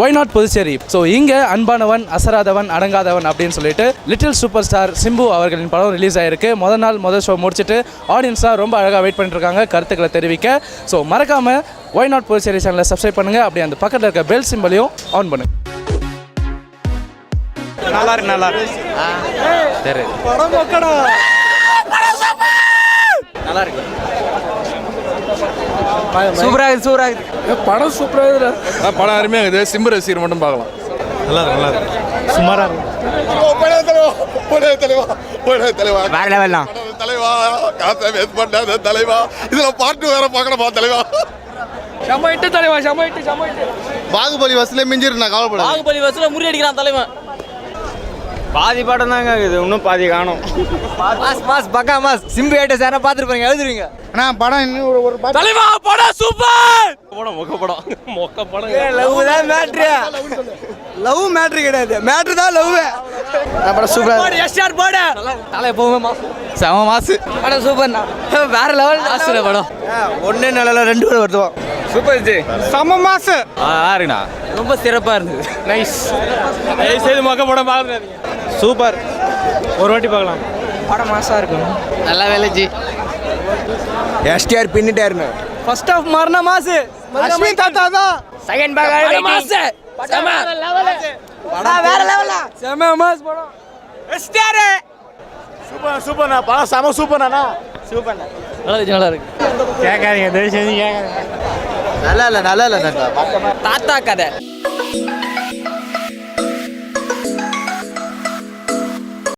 Y not Puducherry so இங்கே அன்பானவன் அசராதவன் அடங்காதவன் அப்படின்னு சொல்லிட்டு லிட்டில் சூப்பர் ஸ்டார் சிம்பு அவர்களின் படம் ரிலீஸ் ஆயிருக்கு. முதல் நாள் முதல் ஷோ முடிச்சுட்டு ஆடியன்ஸ்லாம் ரொம்ப அழகாக வெயிட் பண்ணிட்டு இருக்காங்க கருத்துக்களை தெரிவிக்க. ஸோ மறக்காம ஒய் நாட் புதுச்சேரி சேனலை சப்ஸ்கிரைப் பண்ணுங்க. அப்படி அந்த பக்கத்தில் இருக்க பெல் சிம்பலையும் ஆன் பண்ணுங்க. நல்லா இருக்கு நல்லா இருக்கு. சரி. நல்லா இருக்கு. சூப்பரா இருக்கு சூப்பரா இருக்கு படம் சூப்பராக படம் அருமையாக இருக்குது சிம்பு ரசிகர் மட்டும் பார்க்கலாம். நல்லா இருக்கு நல்லா இருக்கு சுமாரா இருக்கு வேற லெவல்லாம் தலைவா காசை வேஸ்ட் பண்ணாத தலைவா. இதுல பாட்டு வேற பார்க்கணுமா தலைவா? பாகுபலி வசூலே மிஞ்சிருக்கு நான் கவலைப்பட பாகுபலி பஸ்ல முறியடிக்கிறான் தலைவன். பாதி படம் தாங்க இது இன்னும் பாதி காணும். மாஸ் மாஸ் பக்கா மாஸ். சிம்பு ஏட்ட சாரா பாத்துருப்பீங்க எழுதுருவீங்க ஆனா படம் இன்னும் ஒரு ஒரு பாட்டு. தலைவா படம் சூப்பர்! படம் மொக்க படம். மொக்க படம். லவ் தான் மேட்ரு. லவ் மேட்ரு கிடையாது. மேட்ரு தான் லவ் படம் சூப்பரா எஸ்ஆர் போடு. தலை எப்பவுமே மாஸ். செம மாசு படம் சூப்பர்ண்ணா. வேற லெவல் மாசுல படம். ஒன்னே நல்ல ரெண்டு பேர் வருதுவோம் சூப்பர் ஜி. செம மாசு ஆறுண்ணா. ரொம்ப சிறப்பா இருந்தது. நைஸ். செய்து மொக்க படம் பார்க்குறாங்க சூப்பர். ஒரு வாட்டி பார்க்கலாம். படம் மாசா இருக்கும். நல்ல வேலை ஜி. எஸ்டிஆர் பின்னிட்டாருன்னு ஃபர்ஸ்ட் ஆஃப் மாறினா மாசு. அஸ்வின் தாத்தா தான். செகண்ட் பேக் மாசு. செம. படம் வேற லெவலா செம மாஸ் படம். எஸ்டிஆர். சூப்பர் சூப்பர்ண்ணா படம் செம சூப்பர்ண்ணா சூப்பர்ண்ணா நல்லா இருக்கு நல்லா இருக்கு. கேட்காதீங்க தயவு செஞ்சு கேட்காதீங்க. நல்லா இல்லை நல்லா இல்லை. தாத்தா கதை.